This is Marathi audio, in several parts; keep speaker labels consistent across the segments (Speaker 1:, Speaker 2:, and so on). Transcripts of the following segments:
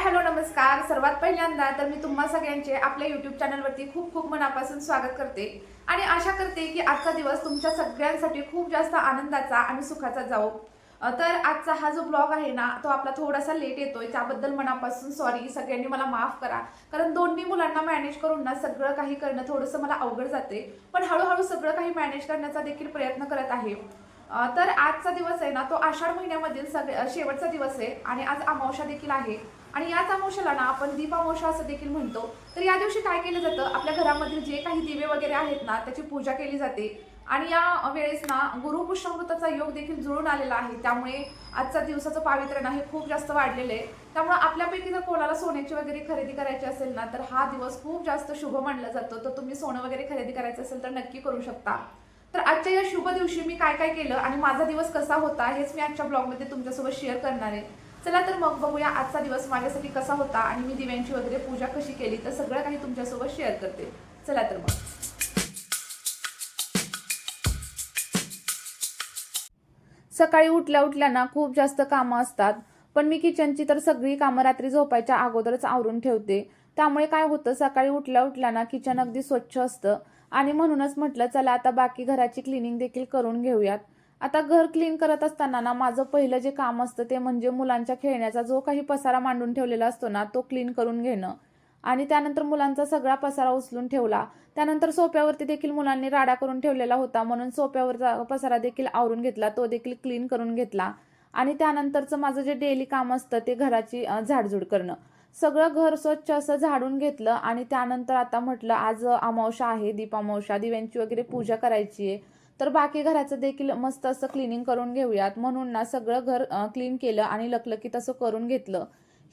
Speaker 1: हाय हॅलो नमस्कार. सर्वात पहिल्यांदा तर मी तुम्हा सगळ्यांचे आपल्या युट्यूब चॅनलवरती खूप खूप मनापासून स्वागत करते. आणि आशा करते की आजचा दिवस तुमच्या सगळ्यांसाठी खूप जास्त आनंदाचा आणि सुखाचा जाओ तर आजचा हा जो ब्लॉग आहे ना तो आपला थोडासा लेट येतोय. त्याबद्दल मनापासून सॉरी सगळ्यांनी मला माफ करा. कारण दोन्ही मुलांना मॅनेज करून ना सगळं काही करणं थोडंसं मला अवघड जाते. पण हळूहळू सगळं काही मॅनेज करण्याचा देखील प्रयत्न करत आहे. तर आजचा दिवस आहे ना तो आषाढ महिन्यामधील सगळे शेवटचा दिवस आहे आणि आज अमावशा देखील आहे. आणि याच अमावस्याला ना आपण दीप असं देखील म्हणतो. तर या दिवशी काय केलं जातं आपल्या घरामधील जे काही दिवे वगैरे आहेत ना त्याची पूजा केली जाते. आणि या वेळेस ना गुरुपुष्यमृताचा योग देखील जुळून आलेला आहे. त्यामुळे आजचा दिवसाचं पावित्र्य ना हे खूप जास्त वाढलेलं आहे. त्यामुळे आपल्यापैकी जर कोणाला सोन्याची वगैरे खरेदी करायची असेल ना तर हा दिवस खूप जास्त शुभ मानला जातो. तर तुम्ही सोनं वगैरे खरेदी करायचं असेल तर नक्की करू शकता. तर आजच्या या शुभ दिवशी मी काय काय केलं आणि माझा दिवस कसा होता हेच मी आजच्या ब्लॉगमध्ये तुमच्यासोबत शेअर करणार आहे. चला तर मग बघूया आजचा दिवस माझ्यासाठी कसा होता आणि मी दिव्यांची वगैरे पूजा कशी केली तर सगळं काही तुमच्यासोबत शेअर करते. चला तर मग. सकाळी उठल्या उठल्या ना खूप जास्त कामं असतात पण मी किचनची तर सगळी कामं रात्री झोपायच्या अगोदरच आवरून ठेवते. त्यामुळे काय होतं सकाळी उठल्या उठल्या ना किचन अगदी स्वच्छ असतं. आणि म्हणूनच म्हटलं चला आता बाकी घराची क्लिनिंग देखील करून घेऊयात. आता घर क्लीन करत असताना ना माझं पहिलं जे काम असतं ते म्हणजे मुलांच्या खेळण्याचा जो काही पसारा मांडून ठेवलेला असतो ना तो क्लीन करून घेणं. आणि त्यानंतर मुलांचा सगळा पसारा उचलून ठेवला. त्यानंतर सोप्यावरती देखील मुलांनी राडा करून ठेवलेला होता म्हणून सोप्यावरचा पसारा देखील आवरून घेतला तो देखील क्लीन करून घेतला. आणि त्यानंतरचं माझं जे डेली काम असतं ते घराची झाडझूड करणं. सगळं घर स्वच्छ असं झाडून घेतलं आणि त्यानंतर आता म्हटलं आज अमावशा आहे दीप दिव्यांची वगैरे पूजा करायची आहे. तर बाकी घराचं देखील मस्त असं क्लिनिंग करून घेऊयात. म्हणून ना सगळं घर क्लीन केलं आणि लकलकीत असं करून घेतलं.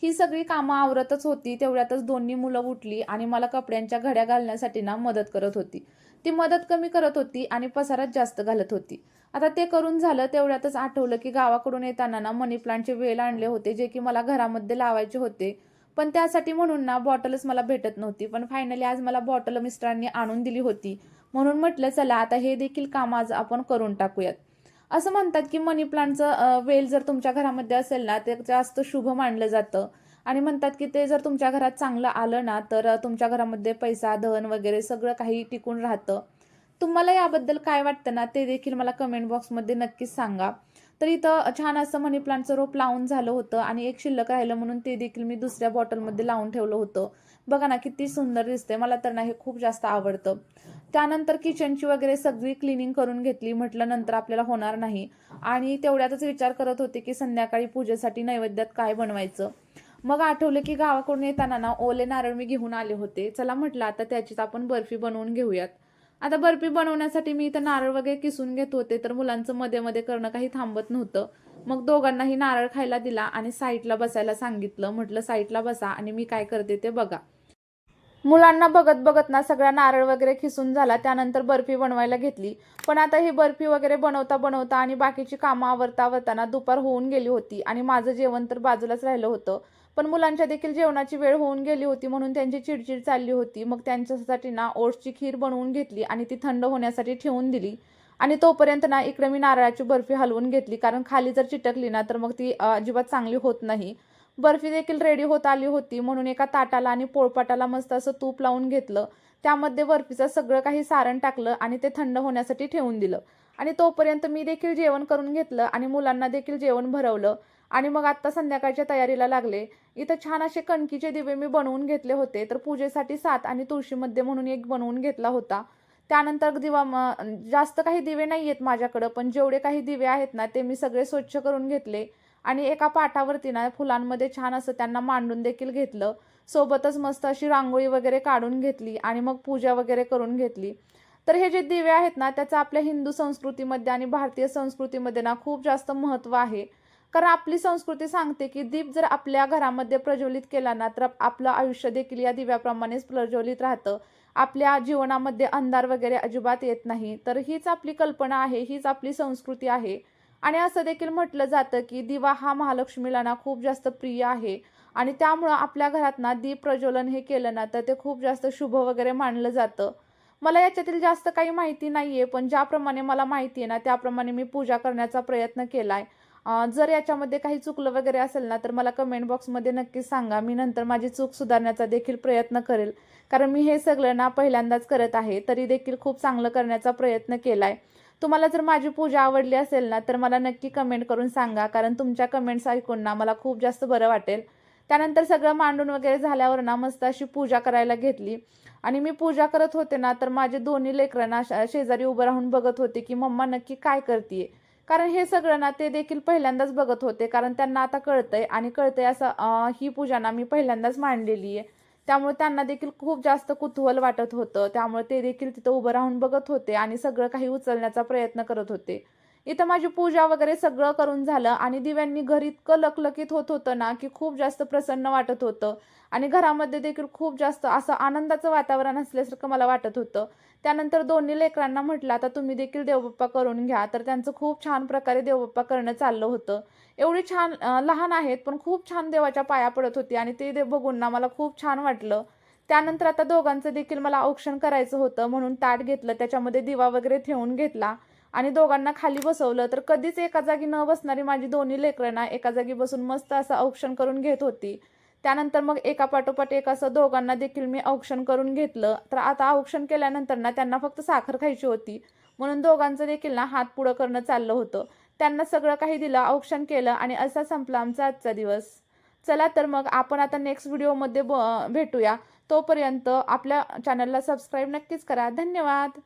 Speaker 1: ही सगळी कामं आवरतच होती. तेवढ्यातच दोन्ही मुलं उठली आणि मला कपड्यांच्या घड्या घालण्यासाठी ना मदत करत होती. ती मदत कमी करत होती आणि पसारात जास्त घालत होती. आता ते करून झालं तेवढ्यातच आठवलं की गावाकडून येताना ना मनी प्लांटचे वेल आणले होते जे की मला घरामध्ये लावायचे होते. पण त्यासाठी म्हणून ना बॉटलच मला भेटत नव्हती. पण फायनली आज मला बॉटल मिस्टरांनी आणून दिली होती. म्हणून म्हटलं चला आता हे देखील काम आज आपण करून टाकूयात. असं म्हणतात की मनी प्लांटचं वेल जर तुमच्या घरामध्ये असेल ना ते जास्त शुभ मानलं जातं. आणि म्हणतात की ते जर तुमच्या घरात चांगलं आलं ना तर तुमच्या घरामध्ये पैसा धन वगैरे सगळं काही टिकून राहतं. तुम्हाला याबद्दल काय वाटतं ना ते देखील मला कमेंट बॉक्समध्ये नक्कीच सांगा. तर इथं छान असं मनी प्लांटचं रोप लावून झालं होतं आणि एक शिल्लक राहिलं म्हणून ते देखील मी दुसऱ्या बॉटलमध्ये लावून ठेवलं होतं. बघा ना किती सुंदर दिसते मला तर ना हे खूप जास्त आवडतं. त्यानंतर किचनची वगैरे सगळी क्लिनिंग करून घेतली. म्हटलं नंतर आपल्याला होणार नाही. आणि तेवढ्यातच विचार करत होते की संध्याकाळी पूजेसाठी नैवेद्यात काय बनवायचं. मग आठवलं की गावाकडून येताना ना ओले नारळ मी घेऊन आले होते. चला म्हटलं आता त्याचीच आपण बर्फी बनवून घेऊयात. आता बर्फी बनवण्यासाठी मी इथं नारळ वगैरे किसून घेत होते तर मुलांचं मध्ये मध्ये करणं काही थांबत नव्हतं. मग दोघांनाही नारळ खायला दिला आणि साईडला बसायला सांगितलं. म्हटलं साईडला बसा आणि मी काय करते ते बघा. मुलांना बघत बघत ना सगळा नारळ वगैरे खिसून झाला. त्यानंतर बर्फी बनवायला घेतली. पण आता ही बर्फी वगैरे बनवता बनवता आणि बाकीची कामं आवरता आवरताना दुपार होऊन गेली होती आणि माझं जेवण तर बाजूलाच राहिलं होतं. पण मुलांच्या देखील जेवणाची वेळ होऊन गेली होती म्हणून त्यांची चिडचिड चालली होती. मग त्यांच्यासाठी ना ओट्सची खीर बनवून घेतली आणि ती थंड होण्यासाठी ठेवून दिली. आणि तोपर्यंत ना इकडे मी नारळाची बर्फी हलवून घेतली. कारण खाली जर चिटकली ना तर मग ती अजिबात चांगली होत नाही. बर्फी देखील रेडी होत आली होती. म्हणून एका ताटाला आणि पोळपाटाला मस्त असं तूप लावून घेतलं. त्यामध्ये बर्फीचं सगळं काही सारण टाकलं आणि ते थंड होण्यासाठी ठेवून दिलं. आणि तोपर्यंत मी देखील जेवण करून घेतलं आणि मुलांना देखील जेवण भरवलं. आणि मग आत्ता संध्याकाळच्या तयारीला लागले. इथं छान असे कणकीचे दिवे मी बनवून घेतले होते. तर पूजेसाठी सात आणि तुळशीमध्ये म्हणून एक बनवून घेतला होता. त्यानंतर दिवा म- जास्त काही दिवे नाही आहेत माझ्याकडं पण जेवढे काही दिवे आहेत ना ते मी सगळे स्वच्छ करून घेतले. आणि एका पाटावरती ना फुलांमध्ये छान असं त्यांना मांडून देखील घेतलं. सोबतच मस्त अशी रांगोळी वगैरे काढून घेतली आणि मग पूजा वगैरे करून घेतली. तर हे जे दिवे आहेत ना त्याचं आपल्या हिंदू संस्कृतीमध्ये आणि भारतीय संस्कृतीमध्ये ना खूप जास्त महत्त्व आहे. कारण आपली संस्कृती सांगते की दीप जर आपल्या घरामध्ये प्रज्वलित केला ना तर आपलं आयुष्य देखील या दिव्याप्रमाणेच प्रज्वलित राहतं. आपल्या जीवनामध्ये अंधार वगैरे अजिबात येत नाही. तर हीच आपली कल्पना आहे हीच आपली संस्कृती आहे. आणि असं देखील म्हटलं जातं की दिवा हा महालक्ष्मीला ना खूप जास्त प्रिय आहे. आणि त्यामुळं आपल्या घरात ना दीप प्रज्वलन हे केलं ना तर ते खूप जास्त शुभ वगैरे मानलं जातं. मला याच्यातील जास्त काही माहिती नाही आहे पण ज्याप्रमाणे मला माहिती आहे ना त्याप्रमाणे मी पूजा करण्याचा प्रयत्न केला आहे जर याच्यामध्ये काही चुकलं वगैरे असेल ना तर मला कमेंट बॉक्समध्ये नक्कीच सांगा. मी नंतर माझी चूक सुधारण्याचा देखील प्रयत्न करेल. कारण मी हे सगळं ना पहिल्यांदाच करत आहे तरी देखील खूप चांगलं करण्याचा प्रयत्न केला आहे तुम्हाला जर माझी पूजा आवडली असेल ना तर मला नक्की कमेंट करून सांगा. कारण तुमच्या कमेंट्स ऐकून ना मला खूप जास्त बरं वाटेल. त्यानंतर सगळं मांडून वगैरे झाल्यावर ना मस्त अशी पूजा करायला घेतली. आणि मी पूजा करत होते ना तर माझे दोन्ही लेकरांना शेजारी उभं राहून बघत होते की मम्मा नक्की काय करते कारण हे सगळं ना ते देखील पहिल्यांदाच बघत होते. कारण त्यांना आता कळतंय आणि कळतंय असं ही पूजा ना मी पहिल्यांदाच मांडलेली आहे. त्यामुळे त्यांना देखील खूप जास्त कुतूहल वाटत होतं. त्यामुळे ते देखील तिथं उभं राहून बघत होते आणि सगळं काही उचलण्याचा प्रयत्न करत होते. इथं माझी पूजा वगैरे सगळं करून झालं आणि दिव्यांनी घर इतकं लकलकीत होत होतं ना की खूप जास्त प्रसन्न वाटत होतं. आणि घरामध्ये देखील खूप जास्त असं आनंदाचं वातावरण असल्यासारखं मला वाटत होतं. त्यानंतर दोन्ही लेकरांना म्हटलं आता तुम्ही देखील देवबाप्पा करून घ्या. तर त्यांचं खूप छान प्रकारे देवबाप्पा करणं चाललं होतं. एवढी छान लहान आहेत पण खूप छान देवाच्या पाया पडत होती आणि ते दे बघून ना मला खूप छान वाटलं. त्यानंतर आता दोघांचं देखील मला औक्षण करायचं होतं म्हणून ताट घेतलं त्याच्यामध्ये दिवा वगैरे ठेवून घेतला. आणि दोघांना खाली बसवलं तर कधीच एका जागी न बसणारी माझी दोन्ही लेकरं ना एका जागी बसून मस्त असं औक्षण करून घेत होती. त्यानंतर मग एका पाठोपाठ एक असं दोघांना देखील मी औक्षण करून घेतलं. तर आता औक्षण केल्यानंतर ना त्यांना फक्त साखर खायची होती. म्हणून दोघांचं देखील ना हात पुढं करणं चाललं होतं. त्यांना सगळं काही दिलं औक्षण केलं आणि असा संपला आमचा आजचा दिवस. चला तर मग आपण आता नेक्स्ट व्हिडिओमध्ये ब भेटूया. तोपर्यंत आपल्या चॅनलला सबस्क्राईब नक्कीच करा. धन्यवाद!